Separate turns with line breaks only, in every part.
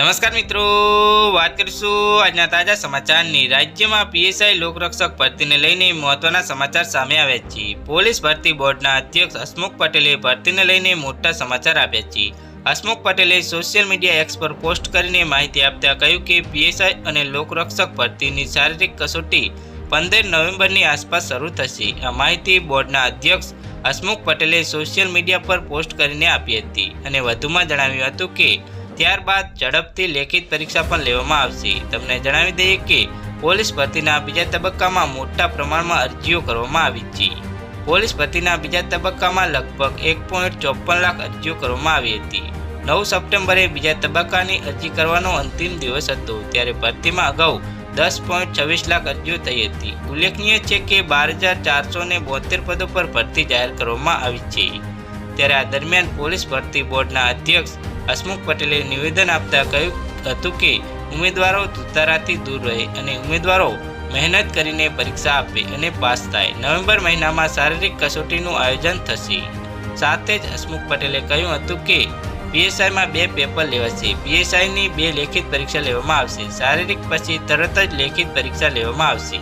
નમસ્કાર મિત્રો, વાત કરીશું આજના તાજા સમાચારની. રાજ્યમાં પીએસઆઈ લોકરક્ષક ભરતીને લઈને મહત્વના સમાચાર સામે આવ્યા છે. પોલીસ ભરતી બોર્ડના અધ્યક્ષ હસમુખ પટેલે ભરતીને લઈને મોટા સમાચાર આપ્યા છે. હસમુખ પટેલે સોશિયલ મીડિયા એક્સ પર પોસ્ટ કરીને માહિતી આપતા કહ્યું કે પીએસઆઈ અને લોકરક્ષક ભરતીની શારીરિક કસોટી પંદર નવેમ્બરની આસપાસ શરૂ થશે. આ માહિતી બોર્ડના અધ્યક્ષ હસમુખ પટેલે સોશિયલ મીડિયા પર પોસ્ટ કરીને આપી હતી અને વધુમાં જણાવ્યું હતું કે ત્યારબાદ ઝડપથી લેખિત પરીક્ષા પણ લેવામાં આવશે. તમને જણાવી દઈએ કે પોલીસ ભરતીના બીજા તબક્કામાં મોટા પ્રમાણમાં અરજીઓ કરવામાં આવી છે. પોલીસ ભરતીના બીજા તબક્કામાં લગભગ એક પોઈન્ટ ચોપન લાખ અરજીઓ કરવામાં આવી હતી. નવ સપ્ટેમ્બરે બીજા તબક્કાની અરજી કરવાનો અંતિમ દિવસ હતો, ત્યારે ભરતીમાં અગાઉ દસ પોઈન્ટ છવ્વીસ લાખ અરજીઓ થઈ હતી. ઉલ્લેખનીય છે કે બાર હજાર ચારસો ને બોતેર પદો પર ભરતી જાહેર કરવામાં આવી છે. ત્યારે આ દરમિયાન પોલીસ ભરતી બોર્ડના અધ્યક્ષ હસમુખ પટેલે નિવેદન આપતા કહ્યું હતું કે, ઉમેદવારો ધુતારાથી દૂર રહે અને ઉમેદવારો મહેનત કરીને પરીક્ષા આપે અને પાસ થાય. નવેમ્બર મહિનામાં શારીરિક કસોટીનું આયોજન થશે. સાથે જ હસમુખ પટેલે કહ્યું હતું કે, પીએસઆઈમાં બે પેપર લેવાશે. પીએસઆઈની બે લેખિત પરીક્ષા લેવામાં આવશે. શારીરિક પછી તરત જ લેખિત પરીક્ષા લેવામાં આવશે.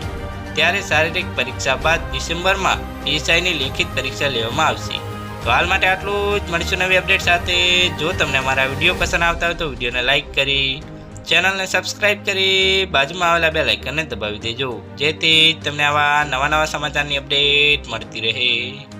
ત્યારે શારીરિક પરીક્ષા બાદ ડિસેમ્બરમાં પીએસઆઈની લેખિત પરીક્ષા લેવામાં આવશે. તો હાલ માટે આટલું જ. મળીશું નવી અપડેટ સાથે. જો તમને મારા વીડિયો પસંદ આવતા હોય તો વિડીયોને લાઇક કરી ચેનલને સબસ્ક્રાઇબ કરી, બાજુમાં આવેલા બે લાઇકનને દબાવી દેજો. જેથી તમને આવા નવા નવા સમાચારની અપડેટ મળતી રહે.